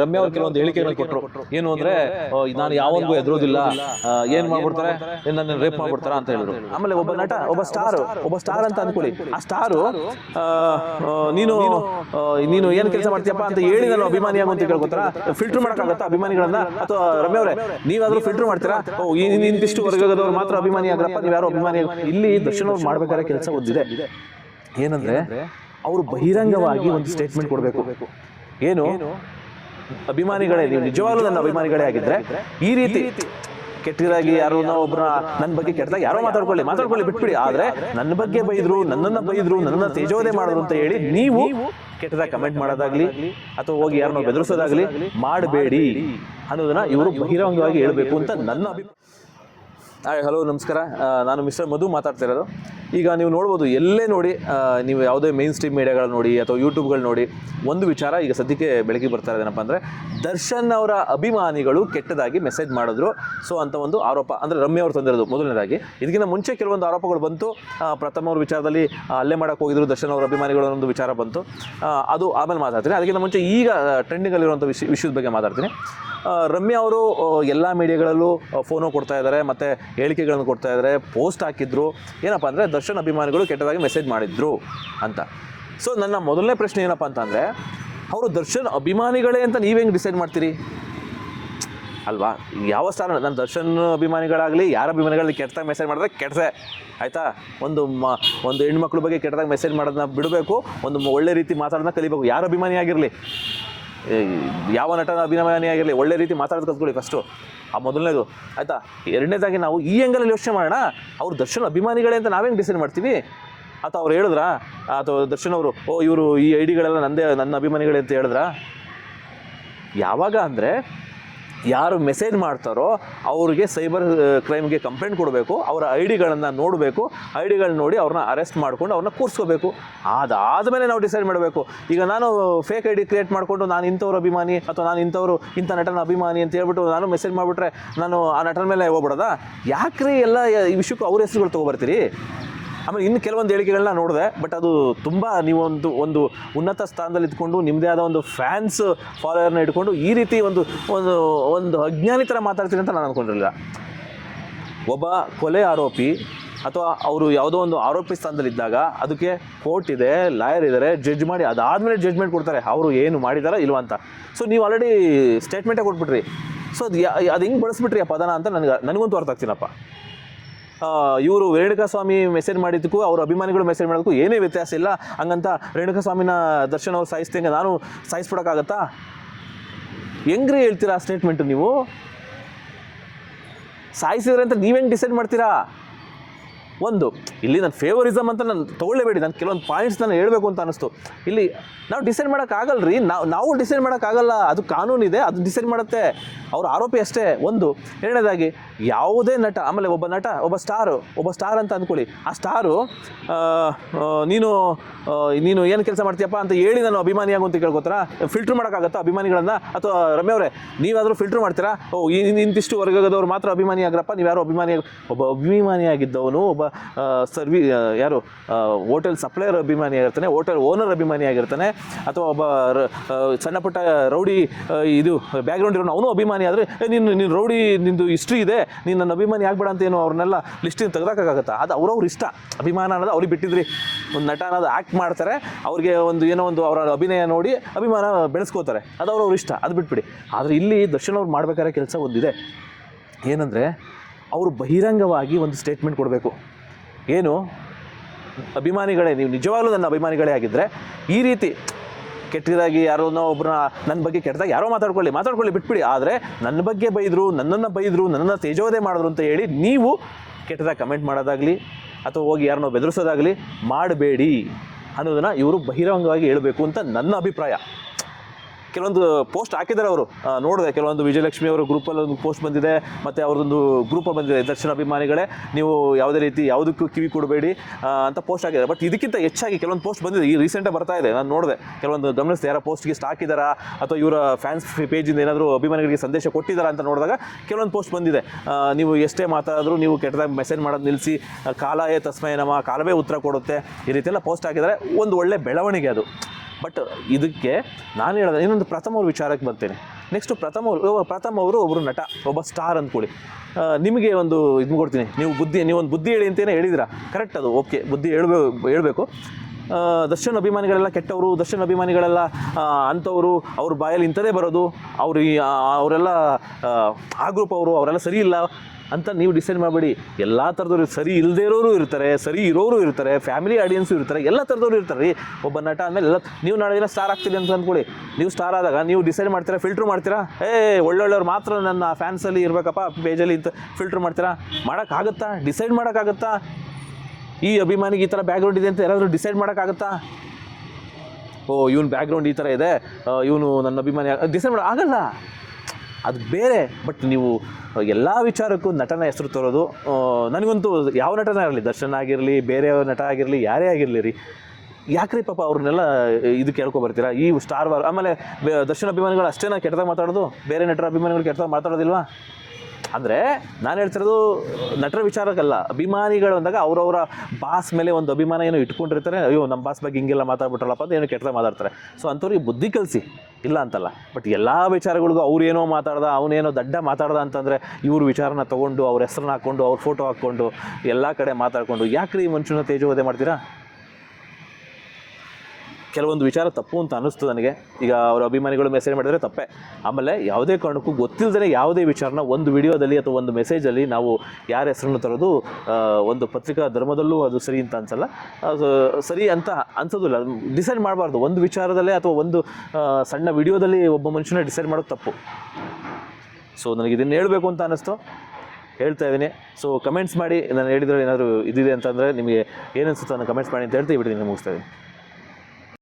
ರಮ್ಯಾ ಅವ್ರು ಕೆಲವೊಂದು ಹೇಳಿಕೆಗಳು ಕೊಟ್ಟರು ಏನು ಅಂದ್ರೆ ನಾನು ಯಾವೊಂದು ಎದುರೋದಿಲ್ಲ. ಏನ್ ಮಾಡ್ಬಿಡ್ತಾರೆ? ನನ್ನ ರೇಪ್ ಮಾಡ್ಬಿಡ್ತಾರ ಅಂತ ಹೇಳಿದ್ರು. ಆಮೇಲೆ ಒಬ್ಬ ನಟ ಒಬ್ಬ ಸ್ಟಾರ್ ಒಬ್ಬ ಸ್ಟಾರ್ ಅಂತ ಅನ್ಕೊಳ್ಳಿ ಆ ಸ್ಟಾರು ನೀನು ನೀನು ಏನ್ ಕೆಲಸ ಮಾಡ್ತೀಯಪ್ಪ ಅಂತ ಹೇಳಿ ನಾನು ಅಭಿಮಾನಿ ಆಗು ಅಂತ ಕೇಳ್ಕೊತಾರ? ಫಿಲ್ಟರ್ ಮಾಡಕ್ಕಾಗತ್ತಾ ಅಭಿಮಾನಿಗಳನ್ನ? ಅಥವಾ ರಮ್ಯ ಅವರೇ ನೀವಾದ್ರೂ ಫಿಲ್ಟರ್ ಮಾಡ್ತೀರಾ? ಓ ಇಂತಿಷ್ಟು ವರ್ಗದವ್ರು ಮಾತ್ರ ಅಭಿಮಾನಿ ಆಗ್ರಪ್ಪ ನೀವು ಯಾರು ಅಭಿಮಾನಿ ಇಲ್ಲಿ ದರ್ಶನ್ ಅವ್ರು ಮಾಡ್ಬೇಕಾದ್ರೆ ಕೆಲಸ ಒಂದಿದೆ ಏನಂದ್ರೆ ಅವರು ಬಹಿರಂಗವಾಗಿ ಒಂದು ಸ್ಟೇಟ್ಮೆಂಟ್ ಕೊಡಬೇಕು ಏನು ಅಭಿಮಾನಿಗಳೇ ನೀವು ನಿಜವಾಗ್ಲೂ ನನ್ನ ಅಭಿಮಾನಿಗಳೇ ಆಗಿದ್ರೆ ಈ ರೀತಿ ಕೆಟ್ಟದಾಗಿ ಯಾರೋ ಒಬ್ಬರ ನನ್ನ ಬಗ್ಗೆ ಕೆಟ್ಟದಾಗಿ ಯಾರೋ ಮಾತಾಡ್ಕೊಳ್ಳಿ ಮಾತಾಡ್ಕೊಳ್ಳಿ ಬಿಟ್ಬಿಡಿ. ಆದ್ರೆ ನನ್ನ ಬಗ್ಗೆ ಬೈದ್ರು ನನ್ನನ್ನ ಬೈದ್ರು ನನ್ನನ್ನ ತೇಜೋದೆ ಮಾಡಿದ್ರು ಅಂತ ಹೇಳಿ ನೀವು ಕೆಟ್ಟದಾಗಿ ಕಮೆಂಟ್ ಮಾಡೋದಾಗ್ಲಿ ಅಥವಾ ಹೋಗಿ ಯಾರನ್ನೋ ಬೆದರಿಸೋದಾಗ್ಲಿ ಮಾಡಬೇಡಿ ಅನ್ನೋದನ್ನ ಇವರು ಬಹಿರಂಗವಾಗಿ ಹೇಳಬೇಕು ಅಂತ ನನ್ನ ಅಭಿಪ್ರಾಯ ಹಾಯ್ ಹಲೋ ನಮಸ್ಕಾರ. ನಾನು ಮಿಸ್ಟರ್ ಮಧು ಮಾತಾಡ್ತಾ ಇರೋದು ಈಗ ನೀವು ನೋಡ್ಬೋದು, ಎಲ್ಲೇ ನೋಡಿ ನೀವು ಯಾವುದೇ ಮೈನ್ ಸ್ಟ್ರೀಮ್ ಮೀಡಿಯಾಗಳು ನೋಡಿ ಅಥವಾ ಯೂಟ್ಯೂಬ್ಗಳು ನೋಡಿ, ಒಂದು ವಿಚಾರ ಈಗ ಸದ್ಯಕ್ಕೆ ಬೆಳಕಿಗೆ ಬರ್ತಾ ಇರೋದೇನಪ್ಪ ಅಂದರೆ, ದರ್ಶನ್ ಅವರ ಅಭಿಮಾನಿಗಳು ಕೆಟ್ಟದಾಗಿ ಮೆಸೇಜ್ ಮಾಡಿದ್ರು. ಸೊ ಅಂತ ಒಂದು ಆರೋಪ, ಅಂದರೆ ರಮ್ಯ ಅವರು ತಂದಿರೋದು ಮೊದಲನೇದಾಗಿ. ಇದಕ್ಕಿಂತ ಮುಂಚೆ ಕೆಲವೊಂದು ಆರೋಪಗಳು ಬಂತು. ಪ್ರಥಮ ಅವ್ರ ವಿಚಾರದಲ್ಲಿ ಅಲ್ಲೇ ಮಾಡಕ್ಕೆ ಹೋಗಿದ್ರು ದರ್ಶನ್ ಅವರ ಅಭಿಮಾನಿಗಳು ಒಂದು ವಿಚಾರ ಬಂತು. ಅದು ಆಮೇಲೆ ಮಾತಾಡ್ತೀನಿ. ಅದಕ್ಕಿಂತ ಮುಂಚೆ ಈಗ ಟ್ರೆಂಡಿಂಗಲ್ಲಿರುವಂಥ ವಿಷಯ ವಿಷಯದ ಬಗ್ಗೆ ಮಾತಾಡ್ತೀನಿ. ರಮ್ಯ ರಮ್ಯಾ ಅವರು ಎಲ್ಲ ಮೀಡಿಯಾಗಳಲ್ಲೂ ಫೋನು ಕೊಡ್ತಾ ಇದ್ದಾರೆ, ಮತ್ತು ಹೇಳಿಕೆಗಳನ್ನು ಕೊಡ್ತಾ ಇದ್ದಾರೆ ಪೋಸ್ಟ್ ಹಾಕಿದ್ರು. ಏನಪ್ಪ ಅಂದರೆ, ದರ್ಶನ್ ಅಭಿಮಾನಿಗಳು ಕೆಟ್ಟದಾಗಿ ಮೆಸೇಜ್ ಮಾಡಿದ್ರು ಅಂತ. ಸೊ ನನ್ನ ಮೊದಲನೇ ಪ್ರಶ್ನೆ ಏನಪ್ಪ ಅಂತಂದರೆ, ಅವರು ದರ್ಶನ್ ಅಭಿಮಾನಿಗಳೇ ಅಂತ ನೀವು ಹೆಂಗೆ ಡಿಸೈಡ್ ಮಾಡ್ತೀರಿ? ಅಲ್ವಾ? ಯಾವ ಸ್ಥಾನ? ನನ್ನ ದರ್ಶನ್ ಅಭಿಮಾನಿಗಳಾಗಲಿ, ಯಾರ ಅಭಿಮಾನಿಗಳಲ್ಲಿ ಕೆಟ್ಟದಾಗ ಮೆಸೇಜ್ ಮಾಡಿದ್ರೆ ಕೆಟ್ಟದೆ ಆಯಿತಾ? ಒಂದು ಮ, ಒಂದು ಹೆಣ್ಮಕ್ಳ ಬಗ್ಗೆ ಕೆಟ್ಟದಾಗ ಮೆಸೇಜ್ ಮಾಡೋದನ್ನ ಬಿಡಬೇಕು, ಒಂದು ಒಳ್ಳೆ ರೀತಿ ಮಾತಾಡೋದನ್ನ ಕಲಿಬೇಕು. ಯಾರ ಅಭಿಮಾನಿ ಆಗಿರಲಿ? ಯಾವ ನಟನ ಅಭಿಮಾನಿ ಆಗಿರಲಿ, ಒಳ್ಳೆ ರೀತಿ ಮಾತಾಡೋದು ಕಲ್ತ್ಕೊಳ್ಳಿ ಫಸ್ಟು ಆ ಮೊದಲನೇದು. ಆಯಿತಾ? ಎರಡನೇದಾಗಿ ನಾವು ಈ ಎಂಗಲಲ್ಲಿ ಯೋಚನೆ ಮಾಡೋಣ. ಅವ್ರು ದರ್ಶನ್ ಅಭಿಮಾನಿಗಳೇ ಅಂತ ನಾವೇನು ಡಿಸೈಡ್ ಮಾಡ್ತೀವಿ? ಅಥವಾ ಅವ್ರು ಹೇಳಿದ್ರಾ? ಅಥವಾ ದರ್ಶನ್ ಅವರು, ಓ, ಇವರು ಈ ಐ ಡಿಗಳೆಲ್ಲ ನಂದೇ, ನನ್ನ ಅಭಿಮಾನಿಗಳೇ ಅಂತ ಹೇಳಿದ್ರಾ? ಯಾವಾಗ ಅಂದರೆ ಯಾರು ಮೆಸೇಜ್ ಮಾಡ್ತಾರೋ ಅವ್ರಿಗೆ ಸೈಬರ್ ಕ್ರೈಮ್ಗೆ ಕಂಪ್ಲೇಂಟ್ ಕೊಡಬೇಕು, ಅವರ ಐ ಡಿಗಳನ್ನು ನೋಡಬೇಕು ಐ ಡಿಗಳನ್ನ ನೋಡಿ ಅವ್ರನ್ನ ಅರೆಸ್ಟ್ ಮಾಡ್ಕೊಂಡು ಅವ್ರನ್ನ ಕೂರಿಸ್ಕೋಬೇಕು. ಅದಾದಮೇಲೆ ನಾವು ಡಿಸೈಡ್ ಮಾಡಬೇಕು. ಈಗ ನಾನು ಫೇಕ್ ಐ ಡಿ ಕ್ರಿಯೇಟ್ ಮಾಡಿಕೊಂಡು ನಾನು ಇಂಥವ್ರ ಅಭಿಮಾನಿ ಅಥವಾ ನಾನು ಇಂಥವ್ರು ಇಂಥ ನಟನ ಅಭಿಮಾನಿ ಅಂತ ಹೇಳ್ಬಿಟ್ಟು ನಾನು ಮೆಸೇಜ್ ಮಾಡಿಬಿಟ್ರೆ ನಾನು ಆ ನಟನ ಮೇಲೆ ಹೋಗ್ಬಿಡೋದಾ? ಯಾಕ್ರಿ ಎಲ್ಲ ವಿಷಯಕ್ಕೂ ಅವ್ರ ಹೆಸರುಗಳು ತೊಗೊಬರ್ತೀರಿ? ಆಮೇಲೆ ಇನ್ನು ಕೆಲವೊಂದು ಹೇಳಿಕೆಗಳನ್ನ ನೋಡಿದೆ ಬಟ್ ಅದು ತುಂಬ ನೀವೊಂದು, ಒಂದು ಉನ್ನತ ಸ್ಥಾನದಲ್ಲಿ ಇದ್ಕೊಂಡು ನಿಮ್ಮದೇ ಆದ ಒಂದು ಫ್ಯಾನ್ಸ್ ಫಾಲೋವರ್ನ ಇಟ್ಕೊಂಡು ಈ ರೀತಿ ಒಂದು ಒಂದು ಒಂದು ಅಜ್ಞಾನಿ ಥರ ಮಾತಾಡ್ತೀನಿ ಅಂತ ನಾನು ಅಂದ್ಕೊಂಡಿರಲಿಲ್ಲ ಒಬ್ಬ ಕೊಲೆ ಆರೋಪಿ ಅಥವಾ ಅವರು ಯಾವುದೋ ಒಂದು ಆರೋಪಿ ಸ್ಥಾನದಲ್ಲಿದ್ದಾಗ ಅದಕ್ಕೆ ಕೋರ್ಟ್ ಇದೆ ಲಾಯರ್ ಇದ್ದಾರೆ ಜಡ್ಜ್ ಮಾಡಿ ಅದಾದಮೇಲೆ ಜಡ್ಜ್ಮೆಂಟ್ ಕೊಡ್ತಾರೆ, ಅವರು ಏನು ಮಾಡಿದಾರ ಇಲ್ವ ಅಂತ. ಸೊ ನೀವು ಆಲ್ರೆಡಿ ಸ್ಟೇಟ್ಮೆಂಟೇ ಕೊಟ್ಬಿಟ್ರಿ. ಸೊ ಅದು ಅದು ಹಿಂಗೆ ಬಳಸ್ಬಿಟ್ರಿ ಆ ಪದನ ಅಂತ ನನಗೆ, ನನಗಂತೂ ಅರ್ಥ ಆಗ್ತೀನಪ್ಪ ಇವರು ರೇಣುಕಾ ಸ್ವಾಮಿ ಮೆಸೇಜ್ ಮಾಡಿದ್ದಕ್ಕೂ, ಅವ್ರ ಅಭಿಮಾನಿಗಳು ಮೆಸೇಜ್ ಮಾಡೋದಕ್ಕೂ ಏನೇ ವ್ಯತ್ಯಾಸ ಇಲ್ಲ. ಹಂಗಂತ ರೇಣುಕಾ ಸ್ವಾಮಿನ ದರ್ಶನ ಅವ್ರು ಸಾಯಿಸ್ತೇನೆ ನಾನು ಸಾಯಿಸ್ಬಿಡೋಕ್ಕಾಗತ್ತಾ? ಹೆಂಗ್ರಿ ಹೇಳ್ತೀರಾ ಸ್ಟೇಟ್ಮೆಂಟ್ ನೀವು? ಸಾಯಿಸಿದ್ರೆ ಅಂತ ನೀವೇನು ಡಿಸೈಡ್ ಮಾಡ್ತೀರಾ? ಒಂದು, ಇಲ್ಲಿ ನನ್ನ ಫೇವರಿಸಮ್ ಅಂತ ನಾನು ತೊಗೊಳ್ಳೇಬೇಡಿ, ನಾನು ಕೆಲವೊಂದು ಪಾಯಿಂಟ್ಸ್ ನಾನು ಹೇಳಬೇಕು ಅಂತ ಅನಿಸ್ತು. ಇಲ್ಲಿ ನಾವು ಡಿಸೈಡ್ ಮಾಡೋಕ್ಕಾಗಲ್ರಿ ನಾವು ನಾವು ಡಿಸೈಡ್ ಮಾಡೋಕ್ಕಾಗಲ್ಲ ಅದು ಕಾನೂನಿದೆ ಅದು ಡಿಸೈಡ್ ಮಾಡುತ್ತೆ. ಅವ್ರ ಆರೋಪಿ ಅಷ್ಟೇ. ಒಂದು, ಎರಡನೇದಾಗಿ, ಯಾವುದೇ ನಟ, ಆಮೇಲೆ ಒಬ್ಬ ನಟ, ಒಬ್ಬ ಸ್ಟಾರು ಒಬ್ಬ ಸ್ಟಾರ್ ಅಂತ ಅಂದ್ಕೊಳ್ಳಿ ಆ ಸ್ಟಾರು ನೀನು ನೀನು ಏನು ಕೆಲಸ ಮಾಡ್ತೀಯಪ್ಪ ಅಂತ ಹೇಳಿ ನಾನು ಅಭಿಮಾನಿಯಾಗು ಅಂತ ಕೇಳ್ಕೊತಾರ ಫಿಲ್ಟ್ರ್ ಮಾಡೋಕ್ಕಾಗತ್ತಾ ಅಭಿಮಾನಿಗಳನ್ನ? ಅಥವಾ ರಮ್ಯ ಅವರೇ, ನೀವಾದರೂ ಫಿಲ್ಟ್ರ್ ಮಾಡ್ತೀರಾ? ಓ ಇಂತಿಷ್ಟು ವರ್ಗದವ್ರು ಮಾತ್ರ ಅಭಿಮಾನಿ ಆಗ್ರಪ್ಪ ನೀವು ಯಾರು ಅಭಿಮಾನಿ ಒಬ್ಬ ಅಭಿಮಾನಿ ಆಗಿದ್ದವನು ಸರ್ವಿ ಯಾರು ಹೋಟೆಲ್ ಸಪ್ಲೈಯರ್ ಅಭಿಮಾನಿ ಆಗಿರ್ತಾನೆ, ಹೋಟೆಲ್ ಓನರ್ ಅಭಿಮಾನಿ ಆಗಿರ್ತಾನೆ, ಅಥವಾ ಒಬ್ಬ ಸಣ್ಣ ಪುಟ್ಟ ರೌಡಿ ಇದು ಬ್ಯಾಕ್ಗ್ರೌಂಡ್ ಇರೋ ಅವನು ಅಭಿಮಾನಿ ಆದರೆ ನೀನು ನೀನು ರೌಡಿ, ನಿಂದು ಹಿಸ್ಟ್ರಿ ಇದೆ, ನೀನು ನನ್ನ ಅಭಿಮಾನಿ ಆಗ್ಬೇಡ ಅಂತ ಏನು ಅವ್ರನ್ನೆಲ್ಲ ಲಿಸ್ಟಿಂದ ತೆಗ್ದಾಕಾಗತ್ತಾ ಅದು ಅವ್ರವ್ರ ಇಷ್ಟ. ಅಭಿಮಾನ ಅನ್ನೋದು ಅವ್ರಿಗೆ ಬಿಟ್ಟಿದ್ರಿ. ಒಂದು ನಟ ಅನ್ನೋದು ಆ್ಯಕ್ಟ್ ಮಾಡ್ತಾರೆ, ಅವ್ರಿಗೆ ಒಂದು, ಏನೋ ಒಂದು ಅವರ ಅಭಿನಯ ನೋಡಿ ಅಭಿಮಾನ ಬೆಳೆಸ್ಕೋತಾರೆ. ಅದು ಅವ್ರವ್ರ ಇಷ್ಟ, ಅದು ಬಿಟ್ಬಿಡಿ. ಆದರೆ ಇಲ್ಲಿ ದರ್ಶನ್ ಅವ್ರು ಮಾಡ್ಬೇಕಾದ್ರೆ ಕೆಲಸ ಒಂದಿದೆ. ಏನಂದರೆ ಅವರು ಬಹಿರಂಗವಾಗಿ ಒಂದು ಸ್ಟೇಟ್ಮೆಂಟ್ ಕೊಡಬೇಕು. ಏನು? ಅಭಿಮಾನಿಗಳೇ, ನೀವು ನಿಜವಾಗ್ಲೂ ನನ್ನ ಅಭಿಮಾನಿಗಳೇ ಆಗಿದ್ದರೆ ಈ ರೀತಿ ಕೆಟ್ಟದಾಗಿ ಯಾರೋನೋ ಒಬ್ಬರನ್ನ ನನ್ನ ಬಗ್ಗೆ ಕೆಟ್ಟದಾಗ ಯಾರೋ ಮಾತಾಡ್ಕೊಳ್ಳಿ ಮಾತಾಡ್ಕೊಳ್ಳಿ, ಬಿಟ್ಬಿಡಿ. ಆದರೆ ನನ್ನ ಬಗ್ಗೆ ಬೈದರು, ನನ್ನನ್ನು ಬೈದರು, ನನ್ನನ್ನು ತೇಜೋದೆ ಮಾಡಿದ್ರು ಅಂತ ಹೇಳಿ ನೀವು ಕೆಟ್ಟದಾಗ ಕಮೆಂಟ್ ಮಾಡೋದಾಗಲಿ ಅಥವಾ ಹೋಗಿ ಯಾರನ್ನೋ ಬೆದರಿಸೋದಾಗಲಿ ಮಾಡಬೇಡಿ ಅನ್ನೋದನ್ನು ಇವರು ಬಹಿರಂಗವಾಗಿ ಹೇಳಬೇಕು ಅಂತ ನನ್ನ ಅಭಿಪ್ರಾಯ. ಕೆಲವೊಂದು ಪೋಸ್ಟ್ ಹಾಕಿದ್ದಾರೆ ಅವರು. ನೋಡಿದೆ, ಕೆಲವೊಂದು ವಿಜಯಲಕ್ಷ್ಮಿ ಅವರ ಗ್ರೂಪಲ್ಲಿ ಒಂದು ಪೋಸ್ಟ್ ಬಂದಿದೆ, ಮತ್ತು ಅವ್ರದ್ದೊಂದು ಗ್ರೂಪ್ ಬಂದಿದೆ ದರ್ಶನ ಅಭಿಮಾನಿಗಳೇ ನೀವು ಯಾವುದೇ ರೀತಿ ಯಾವುದಕ್ಕೂ ಕಿವಿ ಕೊಡಬೇಡಿ ಅಂತ ಪೋಸ್ಟ್ ಹಾಕಿದ್ದಾರೆ. ಬಟ್ ಇದಕ್ಕಿಂತ ಹೆಚ್ಚಾಗಿ ಕೆಲವೊಂದು ಪೋಸ್ಟ್ ಬಂದಿದೆ, ಈ ರೀಸೆಂಟಾಗಿ ಬರ್ತಾ ಇದೆ. ನಾನು ನೋಡಿದೆ, ಕೆಲವೊಂದು ಗಮನಿಸಿದೆ, ಯಾರೋ ಪೋಸ್ಟ್ಗೆ ಸ್ಟಾಕ್ ಇದ್ದಾರಾ ಅಥವಾ ಇವರ ಫ್ಯಾನ್ಸ್ ಪೇಜಿಂದ ಏನಾದರೂ ಅಭಿಮಾನಿಗಳಿಗೆ ಸಂದೇಶ ಕೊಟ್ಟಿದ್ದಾರಾ ಅಂತ ನೋಡಿದಾಗ ಕೆಲವೊಂದು ಪೋಸ್ಟ್ ಬಂದಿದೆ. ನೀವು ಎಷ್ಟೇ ಮಾತಾಡಿದ್ರು ನೀವು ಕೆಟ್ಟದಾಗಿ ಮೆಸೇಜ್ ಮಾಡೋದು ನಿಲ್ಲಿಸಿ ಕಾಲಯೇ ತಸ್ಮಯ ನಮ್ಮ ಕಾಲವೇ ಉತ್ತರ ಕೊಡುತ್ತೆ, ಈ ರೀತಿಯೆಲ್ಲ ಪೋಸ್ಟ್ ಹಾಕಿದರೆ ಒಂದು ಒಳ್ಳೆ ಬೆಳವಣಿಗೆ ಅದು. ಬಟ್ ಇದಕ್ಕೆ ನಾನು ಹೇಳೋದು, ಇನ್ನೊಂದು ಪ್ರಥಮ ಅವ್ರ ವಿಚಾರಕ್ಕೆ ಬರ್ತೇನೆ. ನೆಕ್ಸ್ಟ್ ಪ್ರಥಮ ಅವರು ಪ್ರಥಮ ಅವರು ಒಬ್ಬರು ನಟ, ಒಬ್ಬ ಸ್ಟಾರ್ ಅಂದ್ಕೊಳ್ಳಿ. ನಿಮಗೆ ಒಂದು ಇದು ಕೊಡ್ತೀನಿ. ನೀವು ಬುದ್ಧಿ, ನೀವು ಒಂದು ಬುದ್ಧಿ ಹೇಳಿ ಅಂತಲೇ ಹೇಳಿದಿರಾ ಕರೆಕ್ಟ್ ಅದು ಓಕೆ ಬುದ್ಧಿ ಹೇಳ್ಬೇಕು. ಹೇಳಬೇಕು ದರ್ಶನ್ ಅಭಿಮಾನಿಗಳೆಲ್ಲ ಕೆಟ್ಟವರು, ದರ್ಶನ್ ಅಭಿಮಾನಿಗಳೆಲ್ಲ ಅಂಥವರು, ಅವ್ರ ಬಾಯಲ್ಲಿ ಇಂಥದೇ ಬರೋದು. ಅವ್ರು ಅವರೆಲ್ಲ, ಆ ಗ್ರೂಪ್ ಅವರು, ಅವರೆಲ್ಲ ಸರಿ ಇಲ್ಲ. ಅಂತ ನೀವು ಡಿಸೈಡ್ ಮಾಡಬೇಡಿ. ಎಲ್ಲ ಥರದವ್ರು ಸರಿ ಇಲ್ಲದೇ ಇರೋರು ಇರ್ತಾರೆ, ಸರಿ ಇರೋರು ಇರ್ತಾರೆ ಫ್ಯಾಮಿಲಿ ಆಡಿಯನ್ಸ್ ಇರ್ತಾರೆ, ಎಲ್ಲ ಥರದವ್ರು ಇರ್ತಾರೆ. ರೀ ಒಬ್ಬ ನಟ ಆದಮೇಲೆ ಎಲ್ಲ, ನೀವು ನಾಳೆ ದಿನ ಸ್ಟಾರ್ ಆಗ್ತೀರಿ ಅಂತ ಅಂದ್ಕೊಳ್ಳಿ ನೀವು ಸ್ಟಾರ್ ಆದಾಗ ನೀವು ಡಿಸೈಡ್ ಮಾಡ್ತೀರಾ ಫಿಲ್ಟ್ರ್ ಮಾಡ್ತೀರಾ? ಏ ಒಳ್ಳೊಳ್ಳೆಯವ್ರು ಮಾತ್ರ ನನ್ನ ಫ್ಯಾನ್ಸಲ್ಲಿ ಇರಬೇಕಪ್ಪ ಪೇಜಲ್ಲಿ ಅಂತ ಫಿಲ್ಟ್ರ್ ಮಾಡ್ತೀರಾ? ಮಾಡೋಕ್ಕಾಗತ್ತಾ? ಡಿಸೈಡ್ ಮಾಡೋಕ್ಕಾಗತ್ತಾ? ಈ ಅಭಿಮಾನಿಗೆ ಈ ಥರ ಬ್ಯಾಕ್ಗ್ರೌಂಡ್ ಇದೆ ಅಂತ ಯಾರಾದರೂ ಡಿಸೈಡ್ ಮಾಡೋಕ್ಕಾಗತ್ತಾ? ಓ, ಇವನು ಬ್ಯಾಕ್ಗ್ರೌಂಡ್ ಈ ಥರ ಇದೆ. ಇವನು ನನ್ನ ಅಭಿಮಾನಿ ಡಿಸೈಡ್ ಮಾಡೋ, ಆಗಲ್ಲ. ಅದು ಬೇರೆ ಬಟ್ ನೀವು ಎಲ್ಲ ವಿಚಾರಕ್ಕೂ ನಟನ ಹೆಸರು ತರೋದು ನನಗಂತೂ ಯಾವ ನಟನ ಇರಲಿ, ದರ್ಶನ್ ಆಗಿರಲಿ ಬೇರೆ ನಟ ಆಗಿರಲಿ, ಯಾರೇ ಆಗಿರಲಿ ರೀ ಯಾಕ್ರಿ ಪಾಪ ಅವ್ರನ್ನೆಲ್ಲ ಇದು ಕೇಳ್ಕೊ ಬರ್ತೀರಾ? ಈ ಸ್ಟಾರ್ ವಾರ್ ಆಮೇಲೆ ದರ್ಶನ್ ಅಭಿಮಾನಿಗಳು ಅಷ್ಟೇನಾ ಕೆಟ್ಟದಾಗ ಮಾತಾಡೋದು? ಬೇರೆ ನಟರ ಅಭಿಮಾನಿಗಳು ಕೆಟ್ಟದಾಗ ಮಾತಾಡೋದಿಲ್ವಾ? ಅಂದರೆ ನಾನು ಹೇಳ್ತಿರೋದು ನಟರ ವಿಚಾರಕ್ಕಲ್ಲ, ಅಭಿಮಾನಿಗಳು ಅಂದಾಗ ಅವರವರ ಬಾಸ್ ಮೇಲೆ ಒಂದು ಅಭಿಮಾನ ಏನೋ ಇಟ್ಕೊಂಡಿರ್ತಾರೆ, ಅಯ್ಯೋ ನಮ್ಮ ಬಾಸ್ ಬಗ್ಗೆ ಹಿಂಗೆಲ್ಲ ಮಾತಾಡ್ಬಿಟ್ರಲ್ಲಪ್ಪ ಅಂತ ಏನೋ ಕೆಟ್ಟದ ಮಾತಾಡ್ತಾರೆ. ಸೊ ಅಂಥವ್ರಿಗೆ ಬುದ್ಧಿ ಕಲಿಸಿ, ಇಲ್ಲ ಅಂತಲ್ಲ. ಬಟ್ ಎಲ್ಲ ವಿಚಾರಗಳಿಗೂ ಅವ್ರೇನೋ ಮಾತಾಡ್ದ ಅವನೇನೋ ದಡ್ಡ ಮಾತಾಡ್ದ ಅಂತಂದರೆ ಇವ್ರ ವಿಚಾರನ ತೊಗೊಂಡು ಅವ್ರ ಹೆಸ್ರನ್ನ ಹಾಕ್ಕೊಂಡು ಅವ್ರ ಫೋಟೋ ಹಾಕ್ಕೊಂಡು ಎಲ್ಲ ಕಡೆ ಮಾತಾಡ್ಕೊಂಡು, ಯಾಕ್ರಿ ಈ ಮನುಷ್ಯನ ತೇಜೋವಧೆ ಮಾಡ್ತೀರಾ? ಕೆಲವೊಂದು ವಿಚಾರ ತಪ್ಪು ಅಂತ ಅನ್ನಿಸ್ತು ನನಗೆ. ಈಗ ಅವರ ಅಭಿಮಾನಿಗಳು ಮೆಸೇಜ್ ಮಾಡಿದರೆ ತಪ್ಪೇ. ಆಮೇಲೆ ಯಾವುದೇ ಕಾರಣಕ್ಕೂ ಗೊತ್ತಿಲ್ಲದೇ ಯಾವುದೇ ವಿಚಾರನ ಒಂದು ವಿಡಿಯೋದಲ್ಲಿ ಅಥವಾ ಒಂದು ಮೆಸೇಜಲ್ಲಿ ನಾವು ಯಾರ ಹೆಸರನ್ನು ತರೋದು ಒಂದು ಪತ್ರಿಕಾ ಧರ್ಮದಲ್ಲೂ ಅದು ಸರಿ ಅಂತ ಅನ್ಸಲ್ಲ. ಸರಿ ಅಂತ ಅನ್ಸೋದಿಲ್ಲ. ಡಿಸೈಡ್ ಮಾಡಬಾರ್ದು. ಒಂದು ವಿಚಾರದಲ್ಲೇ ಅಥವಾ ಒಂದು ಸಣ್ಣ ವಿಡಿಯೋದಲ್ಲಿ ಒಬ್ಬ ಮನುಷ್ಯನ ಡಿಸೈಡ್ ಮಾಡೋದು ತಪ್ಪು. ಸೊ ನನಗೆ ಇದನ್ನು ಹೇಳಬೇಕು ಅಂತ ಅನ್ನಿಸ್ತು. ಹೇಳ್ತಾ ಇದ್ದೀನಿ. ಸೊ ಕಮೆಂಟ್ಸ್ ಮಾಡಿ. ನಾನು ಹೇಳಿದ್ರೆ ಏನಾದರೂ ಇದಿದೆ ಅಂತಂದರೆ ನಿಮಗೆ ಏನು ಅನಿಸುತ್ತೋ ಕಮೆಂಟ್ಸ್ ಮಾಡಿ ಅಂತ ಹೇಳ್ತೀವಿ ಬಿಡ್ತೀನಿ ಮುಗಿಸ್ತಾ ಇದ್ದೀನಿ.